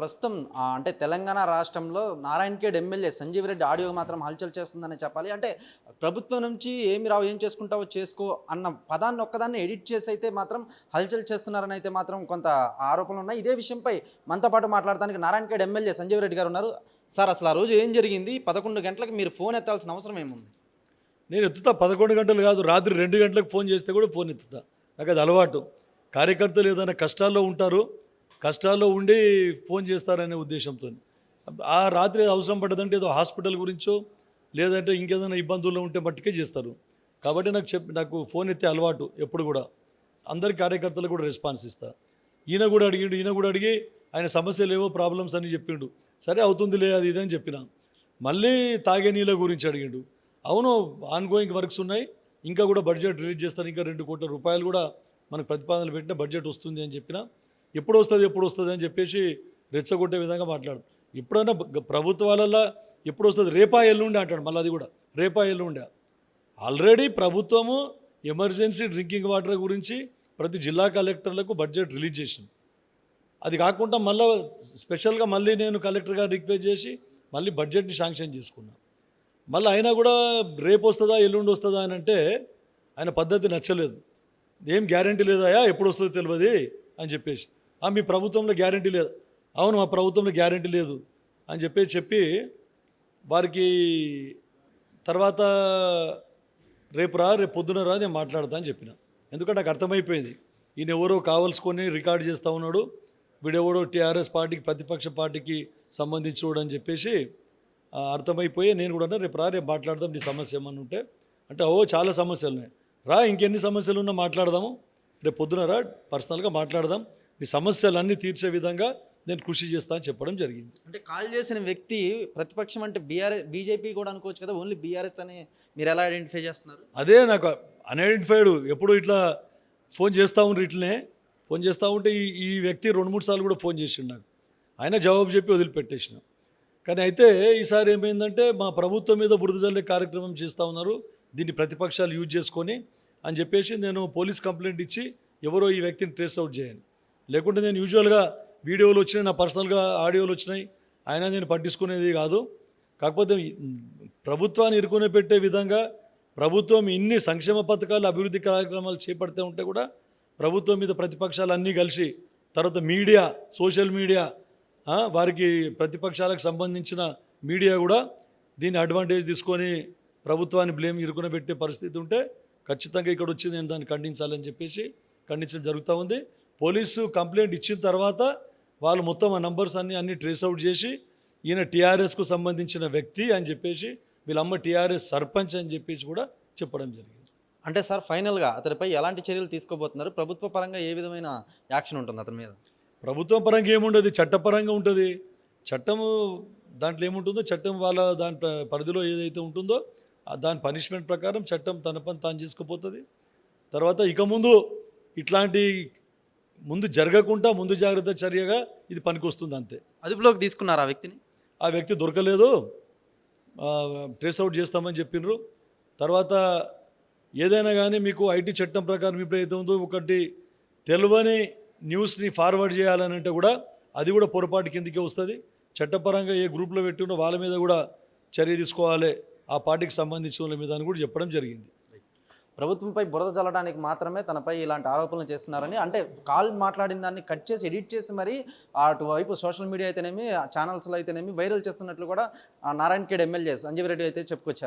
ప్రస్తుతం అంటే తెలంగాణ రాష్ట్రంలో నారాయణఖేడ్ ఎమ్మెల్యే సంజీవ్ రెడ్డి ఆడియో మాత్రం హల్చల్ చేస్తుందని చెప్పాలి. అంటే ప్రభుత్వం నుంచి ఏమి రావు ఏం చేసుకుంటావో చేసుకో అన్న పదాన్ని ఒక్కదాన్ని ఎడిట్ చేసి అయితే మాత్రం హల్చల్ చేస్తున్నారని అయితే మాత్రం కొంత ఆరోపణలు ఉన్నాయి. ఇదే విషయంపై మనతో పాటు మాట్లాడడానికి నారాయణఖేడ్ ఎమ్మెల్యే సంజీవ్ రెడ్డి గారు ఉన్నారు. సార్ అసలు ఆ రోజు ఏం జరిగింది? పదకొండు గంటలకు మీరు ఫోన్ ఎత్తాల్సిన అవసరం ఏముంది? నేను ఎత్తుతా. పదకొండు గంటలు కాదు రాత్రి రెండు గంటలకు ఫోన్ చేస్తే కూడా ఫోన్ ఎత్తుతా. నాకు అది అలవాటు. కార్యకర్తలు ఏదైనా కష్టాల్లో ఉంటారు కష్టాల్లో ఉండి ఫోన్ చేస్తారనే ఉద్దేశంతో. ఆ రాత్రి అవసరం పడ్డదంటే ఏదో హాస్పిటల్ గురించో లేదంటే ఇంకేదైనా ఇబ్బందుల్లో ఉంటే మట్టుకే చేస్తారు. కాబట్టి నాకు చెప్ నాకు ఫోన్ ఎత్తే అలవాటు ఎప్పుడు కూడా. అందరి కార్యకర్తలకు కూడా రెస్పాన్స్ ఇస్తా. ఈయన కూడా అడిగిండు ఈయన కూడా అడిగి ఆయన సమస్యలు ఏవో ప్రాబ్లమ్స్ అని చెప్పిండు. సరే అవుతుందిలే అది ఇది అని చెప్పిన. మళ్ళీ తాగే నీళ్ళ గురించి అడిగిండు. అవును ఆన్గోయింగ్ వర్క్స్ ఉన్నాయి. ఇంకా కూడా బడ్జెట్ రిలీజ్ చేస్తారు. ఇంకా రెండు కోట్ల రూపాయలు కూడా మనకు ప్రతిపాదనలు పెట్టిన బడ్జెట్ వస్తుంది అని చెప్పిన. ఎప్పుడు వస్తుంది ఎప్పుడు వస్తుంది అని చెప్పేసి రెచ్చగొట్టే విధంగా మాట్లాడు. ఎప్పుడైనా ప్రభుత్వాలలో ఎప్పుడు వస్తుంది రేపా ఎల్లుండి అంటాడు మళ్ళీ అది కూడా. రేపా ఎల్లుండే. ఆల్రెడీ ప్రభుత్వము ఎమర్జెన్సీ డ్రింకింగ్ వాటర్ గురించి ప్రతి జిల్లా కలెక్టర్లకు బడ్జెట్ రిలీజ్ చేసింది. అది కాకుండా మళ్ళీ స్పెషల్గా మళ్ళీ నేను కలెక్టర్గా రిక్వెస్ట్ చేసి మళ్ళీ బడ్జెట్ని శాంక్షన్ చేసుకున్నా. మళ్ళీ అయినా కూడా రేపు వస్తుందా ఎల్లుండి వస్తుందా అని అంటే ఆయన పద్ధతి నచ్చలేదు. ఏం గ్యారంటీ లేదాయా ఎప్పుడు వస్తుందో తెలియదు అని చెప్పేసి. మీ ప్రభుత్వంలో గ్యారంటీ లేదు. అవును మా ప్రభుత్వంలో గ్యారంటీ లేదు. అని చెప్పి చెప్పి వారికి తర్వాత రేపు రా రేపు పొద్దున రా నేను మాట్లాడతా అని చెప్పిన. ఎందుకంటే నాకు అర్థమైపోయింది. ఈయన ఎవరో కావాల్సుకొని రికార్డ్ చేస్తూ ఉన్నాడు. వీడెవడో టీఆర్ఎస్ పార్టీకి ప్రతిపక్ష పార్టీకి సంబంధించినోడు అని చెప్పేసి అర్థమైపోయి నేను కూడా రేపు రా రేపు మాట్లాడదాం నీ సమస్య ఏమన్నా ఉంటే. అంటే ఓ చాలా సమస్యలు ఉన్నాయి రా ఇంకెన్ని సమస్యలు ఉన్నా మాట్లాడదాము. రేపు పొద్దున రా పర్సనల్గా మాట్లాడదాం. నీ సమస్యలన్నీ తీర్చే విధంగా నేను కృషి చేస్తా అని చెప్పడం జరిగింది. అంటే కాల్ చేసిన వ్యక్తి ప్రతిపక్షం అంటే బీఆర్ఎస్ బీజేపీ కూడా అనుకోవచ్చు కదా ఓన్లీ బీఆర్ఎస్ అని మీరు ఎలా ఐడెంటిఫై చేస్తున్నారు? అదే నాకు అన్ఐడెంటిఫైడ్ ఎప్పుడు ఇట్లా ఫోన్ చేస్తూ ఉండ్రు ఇట్లనే. ఫోన్ చేస్తూ ఉంటే ఈ ఈ వ్యక్తి రెండు మూడు సార్లు కూడా ఫోన్ చేసిండు నాకు. ఆయన జవాబు చెప్పి వదిలిపెట్టేసిన. కానీ అయితే ఈసారి ఏమైందంటే మా ప్రభుత్వం మీద బురద జల్లే కార్యక్రమం చేస్తూ ఉన్నారు. దీన్ని ప్రతిపక్షాలు యూజ్ చేసుకొని అని చెప్పేసి నేను పోలీస్ కంప్లైంట్ ఇచ్చి ఎవరో ఈ వ్యక్తిని ట్రేస్ అవుట్ చేయాలి. లేకుంటే నేను యూజువల్గా వీడియోలు వచ్చినాయి నా పర్సనల్గా ఆడియోలు వచ్చినాయి. అయినా నేను పట్టించుకునేది కాదు. కాకపోతే ప్రభుత్వాన్ని ఇరుకునే పెట్టే విధంగా ప్రభుత్వం ఇన్ని సంక్షేమ పథకాలు అభివృద్ధి కార్యక్రమాలు చేపడుతూ ఉంటే కూడా ప్రభుత్వం మీద ప్రతిపక్షాలు అన్నీ కలిసి తర్వాత మీడియా సోషల్ మీడియా వారికి ప్రతిపక్షాలకు సంబంధించిన మీడియా కూడా దీన్ని అడ్వాంటేజ్ తీసుకొని ప్రభుత్వాన్ని బ్లేమ్ ఇరుకునబెట్టే పరిస్థితి ఉంటే ఖచ్చితంగా ఇక్కడ వచ్చి నేను దాన్ని ఖండించాలని చెప్పేసి ఖండించడం జరుగుతూ ఉంది. పోలీసు కంప్లైంట్ ఇచ్చిన తర్వాత వాళ్ళు మొత్తం ఆ నంబర్స్ అన్ని అన్ని ట్రేస్ అవుట్ చేసి ఈయన టీఆర్ఎస్కు సంబంధించిన వ్యక్తి అని చెప్పేసి వీళ్ళమ్మ టీఆర్ఎస్ సర్పంచ్ అని చెప్పేసి కూడా చెప్పడం జరిగింది. అంటే సార్ ఫైనల్గా అతనిపై ఎలాంటి చర్యలు తీసుకోబోతున్నారు? ప్రభుత్వ పరంగా ఏ విధమైన యాక్షన్ ఉంటుంది అతని మీద? ప్రభుత్వం పరంగా ఏముండదు చట్టపరంగా ఉంటుంది. చట్టము దాంట్లో ఏముంటుందో చట్టం వాళ్ళ దాని పరిధిలో ఏదైతే ఉంటుందో దాని పనిష్మెంట్ ప్రకారం చట్టం తన పని తాను చేసుకుపోతుంది. తర్వాత ఇక ముందు ఇట్లాంటి ముందు జరగకుండా ముందు జాగ్రత్త చర్యగా ఇది పనికొస్తుంది అంతే. అదుపులోకి తీసుకున్నారు ఆ వ్యక్తిని? ఆ వ్యక్తి దొరకలేదు. ట్రేస్ అవుట్ చేస్తామని చెప్పిండ్రు తర్వాత ఏదైనా కానీ మీకు ఐటీ చట్టం ప్రకారం ఇప్పుడు ఏదైతే ఉందో ఒకటి తెలియని న్యూస్ని ఫార్వర్డ్ చేయాలని అంటే కూడా అది కూడా పొరపాటు కిందకే వస్తుంది. చట్టపరంగా ఏ గ్రూప్లో పెట్టినో వాళ్ళ మీద కూడా చర్య తీసుకోవాలి. ఆ పార్టీకి సంబంధించిన వాళ్ళ మీద అని కూడా చెప్పడం జరిగింది. ప్రభుత్వంపై బురద చల్లడానికి మాత్రమే తనపై ఇలాంటి ఆరోపణలు చేస్తున్నారని అంటే కాల్ మాట్లాడిన దాన్ని కట్ చేసి ఎడిట్ చేసి మరి అటువైపు సోషల్ మీడియా అయితేనేమి ఛానల్స్లో అయితేనేమి వైరల్ చేస్తున్నట్లు కూడా నారాయణ ఖేడ్ ఎమ్మెల్యే సంజీవ్ రెడ్డి అయితే చెప్పుకొచ్చారు.